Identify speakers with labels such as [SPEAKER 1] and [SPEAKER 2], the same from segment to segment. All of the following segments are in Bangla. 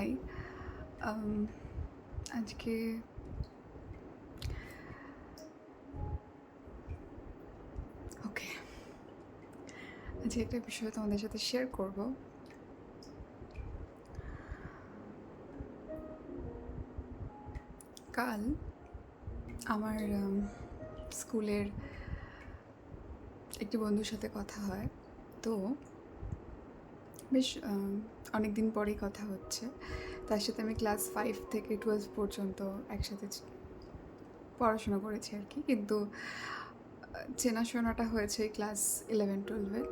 [SPEAKER 1] হাই আজকে ওকে, আজকে একটা বিষয় তোমাদের সাথে শেয়ার করব। কাল আমার স্কুলের একটি বন্ধুর সাথে কথা হয়। তো বেশ অনেক দিন পরেই কথা হচ্ছে। তার সাথে আমি ক্লাস ফাইভ থেকে টুয়েলভ পর্যন্ত একসাথে পড়াশোনা করেছি আর কি। কিন্তু চেনাশোনাটা হয়েছে ক্লাস ইলেভেন টুয়েলভে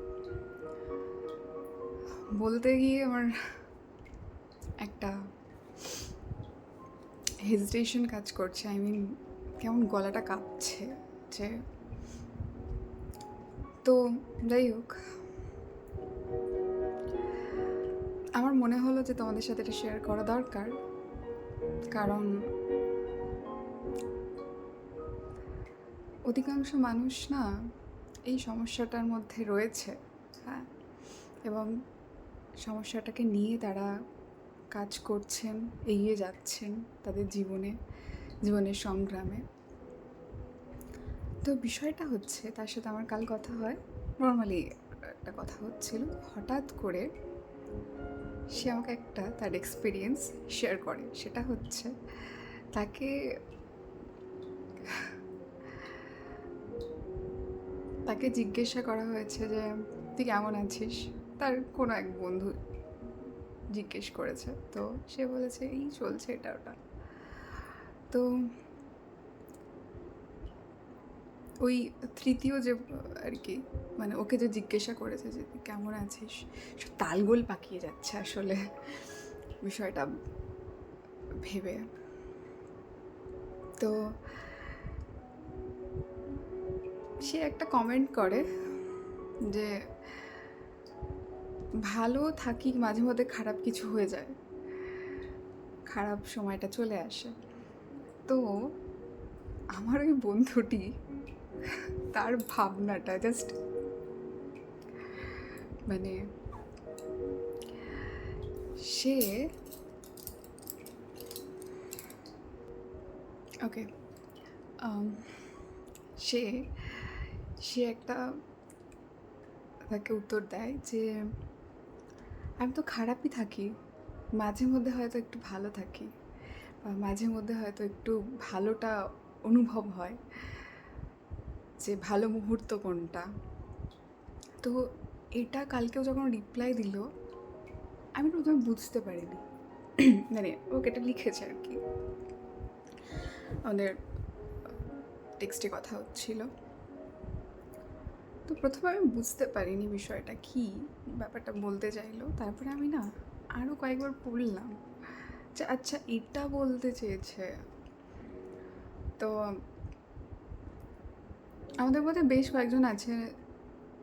[SPEAKER 1] বলতে গিয়ে আমার একটা হেজিটেশন কাজ করছে। আই মিন কেমন গলাটা কাঁপছে যে, তো যাই হোক মনে হলো যে তোমাদের সাথে এটা শেয়ার করা দরকার। কারণ অধিকাংশ মানুষ না এই সমস্যাটার মধ্যে রয়েছে হ্যাঁ? এবং সমস্যাটাকে নিয়ে তারা কাজ করছেন, এগিয়ে যাচ্ছেন তাদের জীবনে, জীবনের সংগ্রামে। তো বিষয়টা হচ্ছে, তার সাথে আমার কাল কথা হয়। নর্মালি একটা কথা হচ্ছিল, হঠাৎ করে সে আমাকে একটা তার এক্সপিরিয়েন্স শেয়ার করে। সেটা হচ্ছে তাকে তাকে জিজ্ঞাসা করা হয়েছে যে, তুই কেমন আছিস? তার কোনো এক বন্ধু জিজ্ঞেস করেছে। তো সে বলেছে, এই চলছে এটা ওটা। তো ওই তৃতীয় যে, আর কি মানে ওকে যে জিজ্ঞাসা করেছে যে, তুই কেমন আছিস? সে তালগোল পাকিয়ে যাচ্ছে আসলে বিষয়টা ভেবে। তো সে একটা কমেন্ট করে যে, ভালো থাকি, মাঝে মধ্যে খারাপ কিছু হয়ে যায়। খারাপ সময়টা চলে আসে। তো আমার ওই বন্ধুটি তার ভাবনাটা জাস্ট মানে সে ওকে সে সে একটা তাকে উত্তর দেয় যে, আমি তো খারাপই থাকি। মাঝে মধ্যে হয়তো একটু ভালো থাকি মাঝে মধ্যে হয়তো একটু ভালোটা অনুভব হয়। যে ভালো মুহূর্ত কোনটা? তো এটা কালকেও যখন রিপ্লাই দিল, আমি প্রথমে বুঝতে পারিনি। মানে ওকে এটা লিখেছে আর কি। আমাদের টেক্সটে কথা হচ্ছিল। তো প্রথমে আমি বুঝতে পারিনি বিষয়টা কি, ব্যাপারটা বলতে চাইলো। তারপরে আমি না আরও কয়েকবার পড়লাম যে আচ্ছা এটা বলতে চেয়েছে। তো আমাদের মধ্যে বেশ কয়েকজন আছে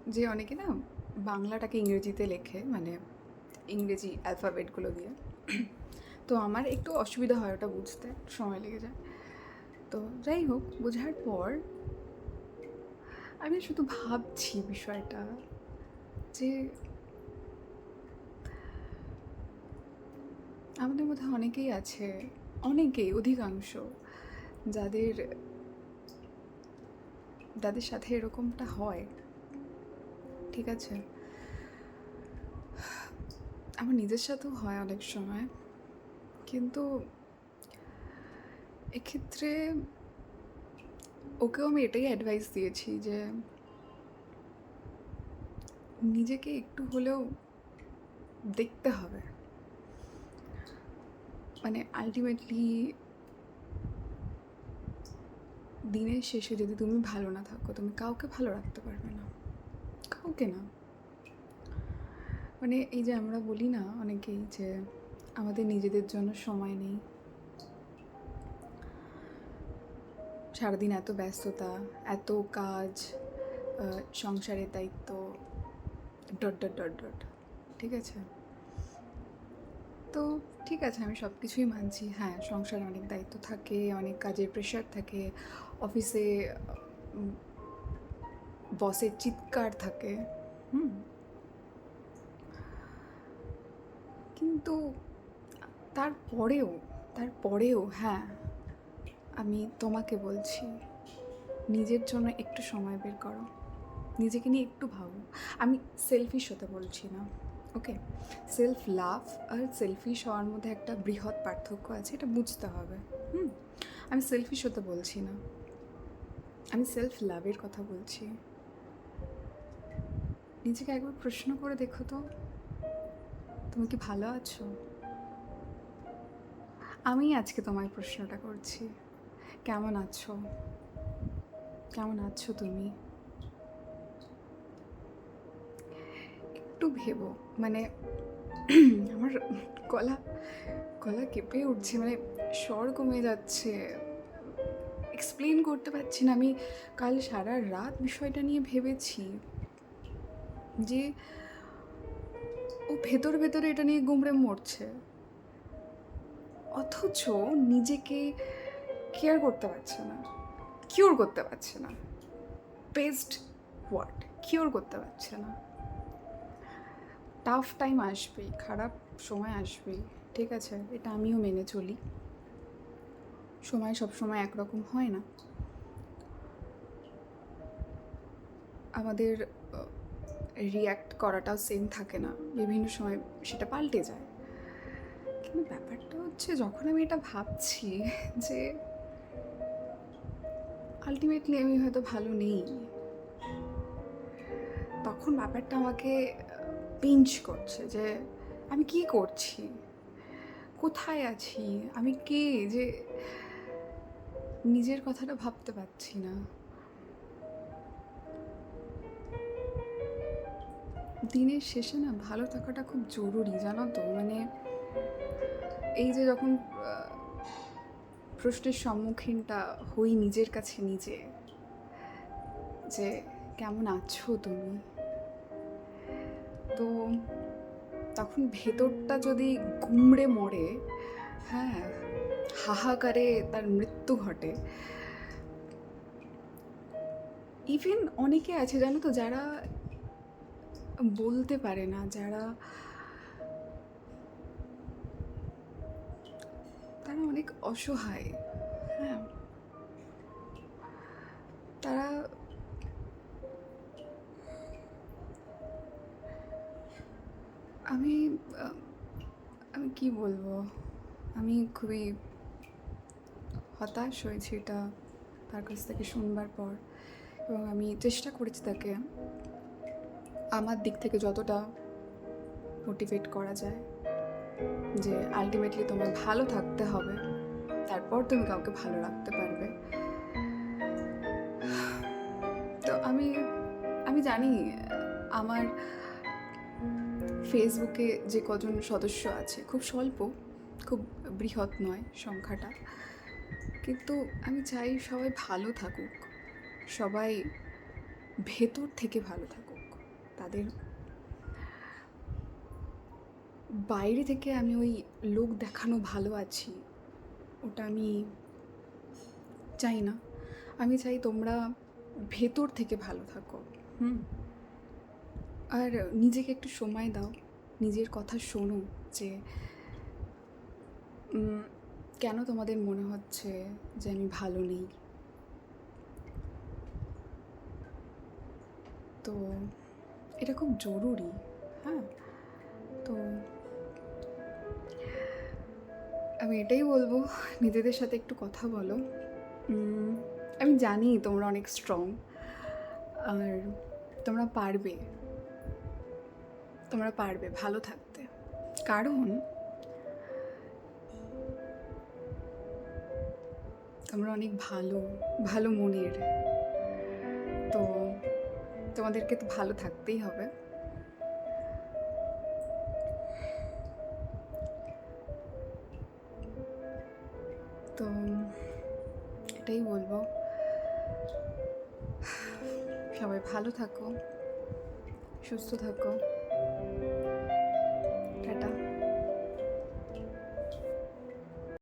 [SPEAKER 1] যে অনেকে না বাংলাটাকে ইংরেজিতে লেখে মানে ইংরেজি অ্যালফাবেটগুলো দিয়ে। তো আমার একটু অসুবিধা হয় ওটা বুঝতে, সময় লেগে যায়। তো যাই হোক, বোঝার পর আমি শুধু ভাবছি বিষয়টা যে আমাদের মধ্যে অনেকেই আছে, অনেকেই অধিকাংশ যাদের যাদের সাথে এরকমটা হয়। ঠিক আছে? আমার নিজের সাথেও হয় অনেক সময়। কিন্তু এক্ষেত্রে ওকেও আমি এটাই অ্যাডভাইস দিয়েছি যে নিজেকে একটু হলেও দেখতে হবে। মানে আলটিমেটলি দিনের শেষে যদি তুমি ভালো না থাকো, তুমি কাউকে ভালো রাখতে পারবে না। কাউকে না। মানে এই যে আমরা বলি না অনেকেই যে আমাদের নিজেদের জন্য সময় নেই। সারাদিন এত ব্যস্ততা, এত কাজ সংসারের দায়িত্ব, ডট ডট ডট ডট, ঠিক আছে? তো ঠিক আছে, আমি সব কিছুই মানছি। হ্যাঁ সংসারে অনেক দায়িত্ব থাকে, অনেক কাজের প্রেশার থাকে অফিসে বসের চিৎকার থাকে, হুম। কিন্তু তারপরেও তারপরেও হ্যাঁ আমি তোমাকে বলছি, নিজের জন্য একটু সময় বের করো। নিজেকে নিয়ে একটু ভাবো। আমি সেলফিশ হতে বলছি না ওকে সেলফ লাভ আর সেলফিশ হওয়ার মধ্যে একটা বৃহৎ পার্থক্য আছে, এটা বুঝতে হবে, হুম? আমি সেলফিশ হতে বলছি না। আমি সেলফ লাভের কথা বলছি। নিজেকে একবার প্রশ্ন করে দেখো তো, তুমি কি ভালো আছো? আমি আজকে তোমায় প্রশ্নটা করছি, কেমন আছো? কেমন আছো তুমি? একটু ভেবো মানে আমার গলা গলা কেঁপে উঠছে মানে স্বর কমে যাচ্ছে। এক্সপ্লেন করতে পারছি না। আমি কাল সারা রাত বিষয়টা নিয়ে ভেবেছি যে ও ভেতর ভেতরে এটা নিয়ে গুমড়ে মরছে। অথচ নিজেকে কেয়ার করতে পারছে না। কিওর করতে পারছে না। বেস্ট ওয়ার্ড কিওর করতে পারছে না। টাফ টাইম আসবেই, খারাপ সময় আসবেই, ঠিক আছে? এটা আমিও মেনে চলি। সময় সব সময় একরকম হয় না। আমাদের রিয়্যাক্ট করাটাও সেম থাকে না। বিভিন্ন সময় সেটা পাল্টে যায়। কিন্তু ব্যাপারটা হচ্ছে যখন আমি এটা ভাবছি যে আলটিমেটলি আমি হয়তো ভালো নেই, তখন ব্যাপারটা আমাকে পিঞ্চ করছে যে আমি কি করছি? কোথায় আছি? আমি কে? যে নিজের কথাটা ভাবতে পারছি না। দিনের শেষে না ভালো থাকাটা খুব জরুরি, জানো তো? মানে এই যে যখন প্রশ্নের সম্মুখীনটা হই নিজের কাছে নিজে, যে কেমন আছো তুমি? তো তখন ভেতরটা যদি গুমড়ে মরে হ্যাঁ হাহাকারে তার মৃত্যু ঘটে। ইভেন অনেকে আছে জানো তো যারা বলতে পারে না, যারা তারা অনেক অসহায় হ্যাঁ। তারা আমি আমি কি বলব? আমি খুবই হতাশ হয়েছি এটা তার কাছ থেকে শুনবার পর। এবং আমি চেষ্টা করেছি তাকে আমার দিক থেকে যতটা মোটিভেট করা যায় যে আলটিমেটলি তোমার ভালো থাকতে হবে, তারপর তুমি কাউকে ভালো রাখতে পারবে। তো আমি আমি জানি আমার ফেসবুকে যে কজন সদস্য আছে, খুব স্বল্প, খুব বৃহৎ নয় সংখ্যাটা। কিন্তু আমি চাই সবাই ভালো থাকুক। সবাই ভেতর থেকে ভালো থাকুক। তাদের বাইরে থেকে আমি ওই লোক দেখানো ভালো আছি, ওটা আমি চাই না। আমি চাই তোমরা ভেতর থেকে ভালো থাকো। হুম। আর নিজেকে একটু সময় দাও, নিজের কথা শোনো যে কেন তোমাদের মনে হচ্ছে যে আমি ভালো নেই? তো এটা খুব জরুরি হ্যাঁ? তো আমি এটাই বলব, নিজেদের সাথে একটু কথা বলো। আমি জানি তোমরা অনেক স্ট্রং আর তোমরা পারবে। তোমরা পারবে ভালো থাকতে। কারণ তোমরা অনেক ভালো ভালো মনের। তো তোমাদেরকে তো ভালো থাকতেই হবে। তো এটাই বলব। সবাই ভালো থাকো, সুস্থ থাকো।